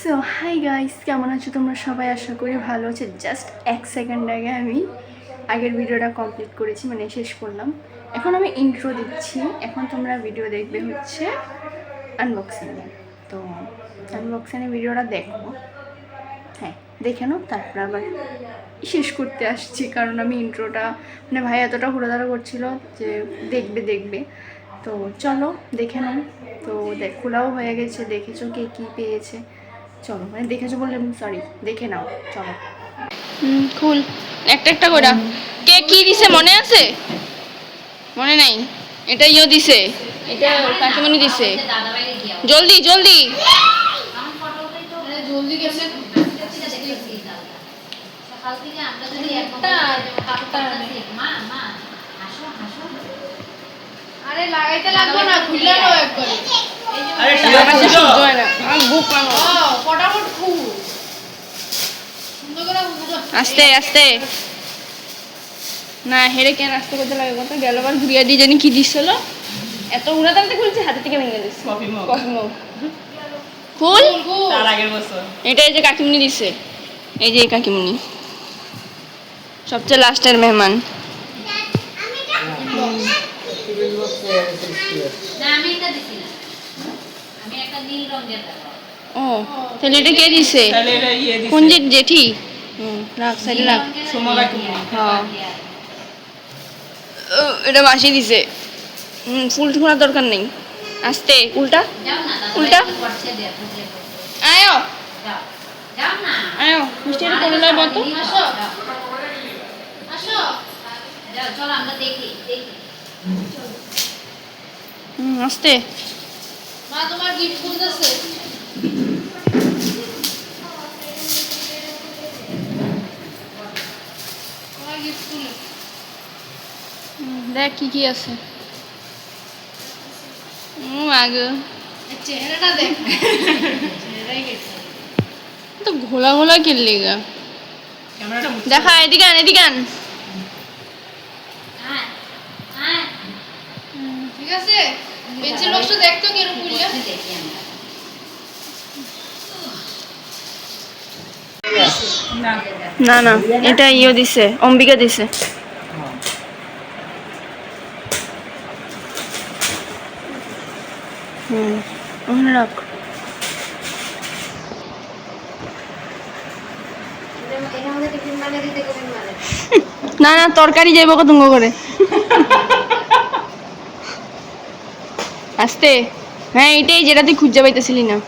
So hi guys কেমন আছো তোমরা সবাই? আশা করি ভালো আছে। জাস্ট এক সেকেন্ড আগে আমি আগের ভিডিওটা কমপ্লিট করেছি মানে শেষ করলাম। এখন আমি ইন্ট্রো দিচ্ছি। এখন তোমরা ভিডিও দেখবে হচ্ছে আনবক্সিং তো আনবক্সিংয়ে ভিডিওটা দেখো। হ্যাঁ দেখে নাও, তারপর আবার শেষ করতে আসছি, কারণ আমি ইন্ট্রোটা মানে ভাই এতটা ঘোরাধরা করছিল যে দেখবে দেখবে। তো, চলো, দেখে নাও। তো, দেখ, খোলাও হয়ে গেছে, দেখেছ কে কী পেয়েছে। চলো মানে দেখেছ বললে সরি দেখে নাও চলো। হুম খুল। একটা একটা করে কে কি দিছে মনে আছে? মনে নাই। এটা ইয়ে দিছে। এটা কাকিমণি দিছে। জলদি জলদি। আরে লাগাইতে লাগবে না খুললে নাও একবারে। আরে বুক পানো আস্তে আস্তে। না হেরে কেন আস্তে করতে লাগে কথা গেল বার ঘুরিয়ে দিয়ে জানি কি দিছিল? এত উড়া দাঁড়াতে খুলছে হাতে থেকে ভেঙে দিচ্ছে কফি মগ কফি খুল। খুল তার আগের বছর। এটা এই যে কাকিমুনি দিছে। এই যে এই কাকিমুনি। সবচেয়ে লাস্টের মেহমান। না আমি এটা দিছি না। আমি একটা নীল রঙের ও তাহলে এটা কে দিছে? তাহলে এটা ইয়ে দিছে। কোন যে জেঠি? হুম রাখ সাইডে রাখ। সোমা কাকিমুনি। হ্যাঁ। এটা মাসি দিছে। হুম ফুল খোলার দরকার নেই। আস্তে উল্টা। উল্টা? আয়ো যাও যাও না আয়ো মিষ্টি এটা করে লয় বতো আসো যাও। আসো যাও চলো আমরা দেখি দেখি হুম আস্তে। মা তোমার গিফট খুলতেছে দেখ কি কি আছে। চেহারাটা দেখ। তো ঘোলা ঘোলা কিনলি গা দেখা এদিকে আন এদিকে আন। ঠিক আছে? পেন্সিল বক্সটা দেখতো কীরকম খুললে বসে দেখি আমরা না না, এটা ইয়ে দিছে, অম্বিকা দিছে। না না, তরকারি যাইব কত করে। আস্তে। হ্যাঁ এটাই যেটা তুই খুঁজে পাইতেছিলি না।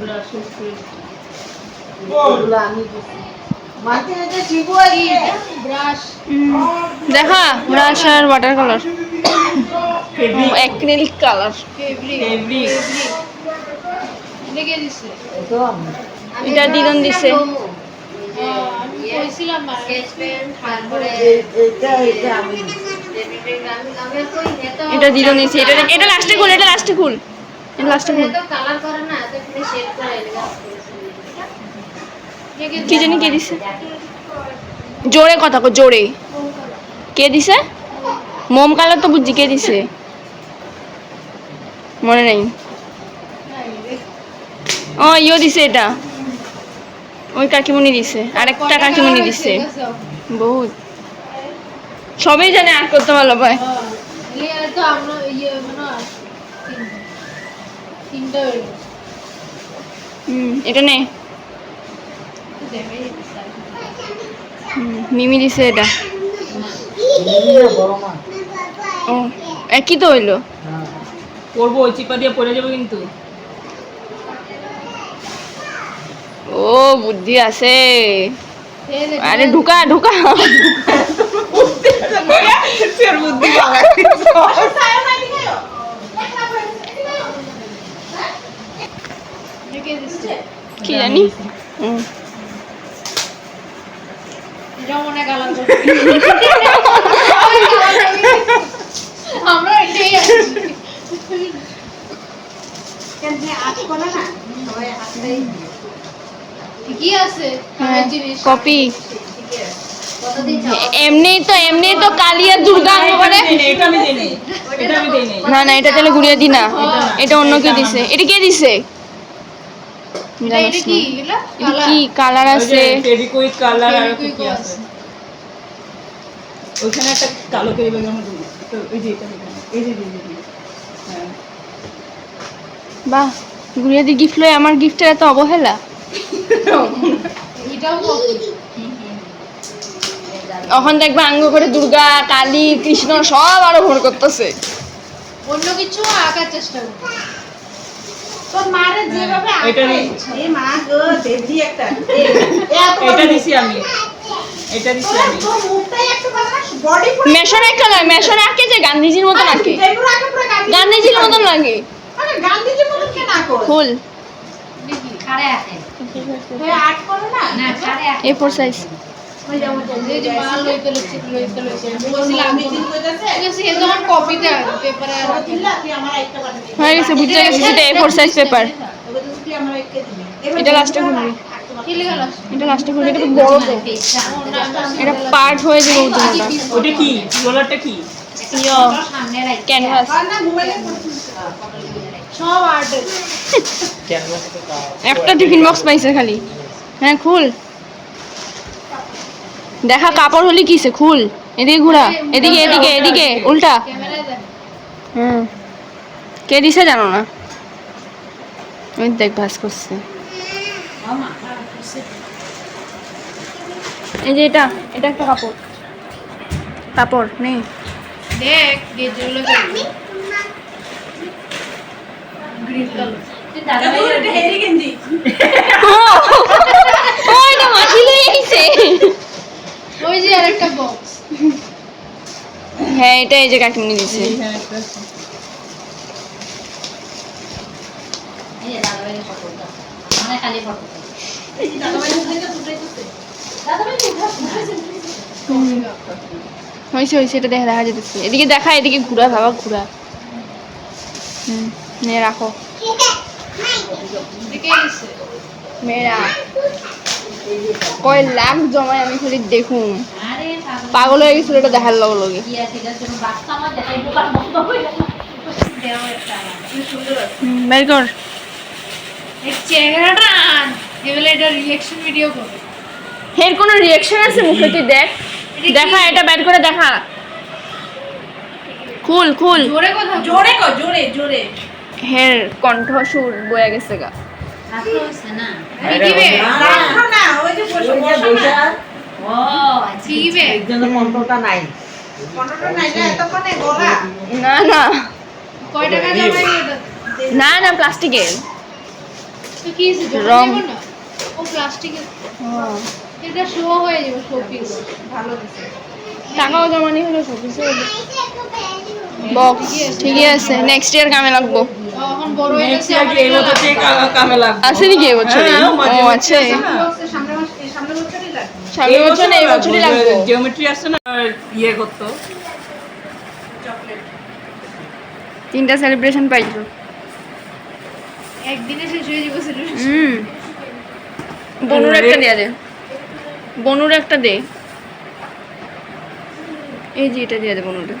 ব্রাশ করতে ব্রাশ। দেখা ব্রাশ আর ওয়াটার কালার অ্যাক্রিলিক কালার এটা দিদন দিছে। হ্যাঁ, আমি কইছিলাম মা স্কেচ পেন তারপরে আমি আমি কই নেতো এটা দিদন দিছে। এটা এটা লাস্টে খুল এটা লাস্টে খুল লাস্টে খুল কালার করে না তো শেড করে লেগে কি জানি কে দিছে? জোরে কথা কো জোরে। কে দিছে? মোম কালার তো বুঝছি কে দিছে? মনে নাই। ও ইও দিছে এটা। ওই কাকিমণি দিছে। আরেকটা কাকিমণি দিছে। বহুত। সবাই জানে আর করতে ভালো তো আমরা হুম এটা নে। মিমি দিছে এটা। ও একই তো হইল? পরবো ওই চিপা দিয়ে পড়ে যাবে কিন্তু। ও বুদ্ধি আছে। আরে ঢুকা ঢুকা। বুদ্ধি লাগাই লেগে দিচ্ছে কি জানি? মনে হয় কালার করবে আমরা এটাই আছি। ঠিকই আছে জিনিস। কপি। এমনি তো এমনি তো দুর্গা করে না না এটা তাহলে গুড়িয়ে দি না। এটা অন্য কে দিছে? এটা কে দিছে? এটা এটা কি? এগুলো এটা কি কালার আছে? ফেভিকুইক কালার আর কি আছে। ওইখানে একটা কালো কেরি ব্যাগের তো ওই যে এটা এই যে এই যে, এই যে। হ্যাঁ। বাহ গিফট লয় আমার গিফটের এত অবহেলা। এখন দেখবে আঙ্গ করে দুর্গা কালী কৃষ্ণ সব আরও ভোর করতেছে। অন্য কিছু আঁকার চেষ্টা করব তোর মারে যেভাবে এটা নি- মা গো, দেবজি একটা। এ, এত বড় এটা দিছি আমি। এটা দিছি আমি। তোর মুখটাই একটু বড় না, body পুরো- মেশর একটা নয় মেশর আঁকে যে গান্ধীজির মতন আঁকে। গান্ধীজির মতন লাগে। আরে গান্ধীজির? ফুল। আর্ট করো না? এ ফোর সাইজ এ। হয়ে গেছে বুঝতে গেছে সেটা ফোর সাইজ পেপার এটা লাস্টে খুলবি এটা লাস্টে খুলে এটা বড় তো। এটা পার্ট হয়ে যাবে উঠোনটা ওটা কি? রোলারটা ক্যানভাস একটা। টিফিন বক্স পাইছে খালি। হ্যাঁ খুল। দেখা কাপড় হলে কিসে? খুল। এদিকে ঘোরা। এদিকে এদিকে এদিকে। উল্টা। হুম। কে দিছে জানো না? ওই দেখ ভাস করছে। এই যে এটা এটা একটা কাপড়। কাপড় নেই দেখ গেজগুলো গ্রিন কালার তোর এটা হেরি গেঞ্জি। ও এটা মাছি লয়ে আইছে। ওই যে আরেকটা বক্স হ্যাঁ এটা এই যে কাকিমনি দিছে। মানে। হয়েছে হয়েছে এটা দেখা দেখা যেতেছে এদিকে দেখা এদিকে ঘুরা বাবা ঘুরা। হুম নে রাখো। মেয়েরা। কয় লাখ জমায় আমি খালি দেখুন পাগল হয়ে গেছিল এটা দেখার লগে লগে। বের কর। চেহারাটা এটা ভিডিও করবে। এর কোনো রিয়াকশন আছে মুখে তুই দেখ। দেখা এটা বের করে দেখা। খুল খুল। জোরে কথা জোরে কর, জোরে, জোরে। হের কণ্ঠ সুর বয়ে গেছে গা। না না, না। না, এতক্ষণে গলা। না না। কয় টাকা জামাই এটা না না প্লাস্টিকের রং। ও প্লাস্টিকের এটা শো হয়ে যাবে শো ভালো টাকাও জমা নেই হলো কিছু বক্স ঠিকই আছে। নেক্সট ইয়ার কামে লাগবো। আমার কি এবছরে হ্যাঁ, ও আছে লাগবে। সামনের বছর না এই বছরই লাগবে। জিওমেট্রি আসছে না ইয়ে করতো। তিনটা সেলিব্রেশন পাইছো। একদিনে শেষ হয়ে যাবে সেটা হুম। বনুর একটা দেয়া দে। বনুর একটা দে। এই যে এটা দিয়ে দে বনুরে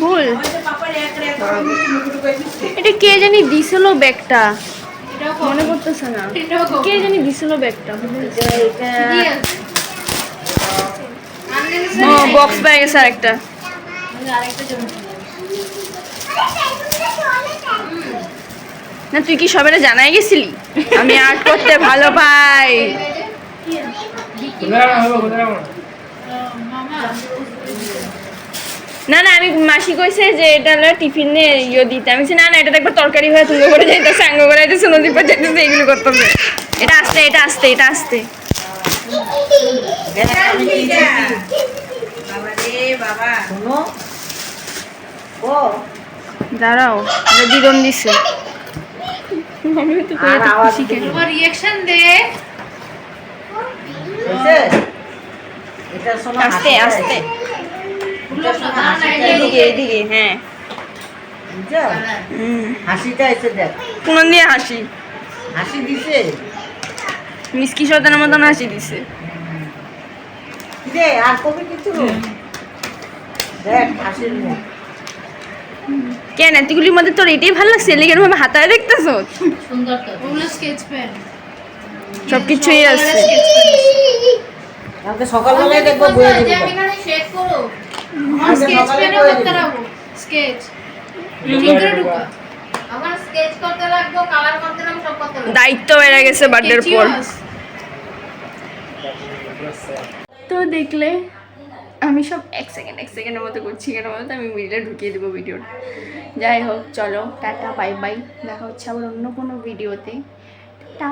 ফুল। এটা কে জানি দিছিল ব্যাগটা? মনে পড়তেছে না। কে জানি দিছিল ব্যাগটা? ও বক্স ব্যাগ আছে আরেকটা। না, তুই কি সবাই জানাই গেছিলি? আমি আর্ট করতে ভালো পাই মামা না না আমি মাসি কইছে যে এটা হলো টিফিনে ইয়ে দিতে। আমি না না এটা একবার তরকারি হয়ে তুঙ্গ করে যাইতেছে আঙ্গ করে যাইতেছে নদী পার যাইতেছে এগুলো করতেছে। এটা আসতে এটা আসতে এটা আসতে। দাঁড়াও দিদন দিছে। আমি তো কই এত খুশি কেন? তোমার রিঅ্যাকশন দে। আস্তে আস্তে। এদিকে হ্যাঁ। হাসিটা এসে দেখ। কোন দিয়ে হাসি। হাসি দিছে? মিসকি শতানের মতন হাসি দিছে। কিরে আর কবে কিছু? দেখ হাসির মুখ। কেন এতগুলির মধ্যে তোর এটাই ভালো লাগছে? লেগের ভাবে হাতায় দেখতেছ? সুন্দর তো। ওগুলো স্কেচ পেন সব কিছুই আছে। কালকে সকালবেলায় দেখব বইয়ে দেবো স্কেচ করতে। রাখব স্কেচ ঠিক করে ঢুকা। আমার স্কেচ করতে লাগবো কালার করতে লাগবো সব করতে লাগবো। দায়িত্ব বেড়ে গেছে বার্থডের পর। তো দেখলে আমি সব এক সেকেন্ড এক সেকেন্ডের মতো করছি কেন মতো আমি মিডিলে ঢুকিয়ে দেবো ভিডিওটা। যাই হোক চলো টাটা বাই বাই দেখা হচ্ছে আবার অন্য কোনো ভিডিওতে টাটা।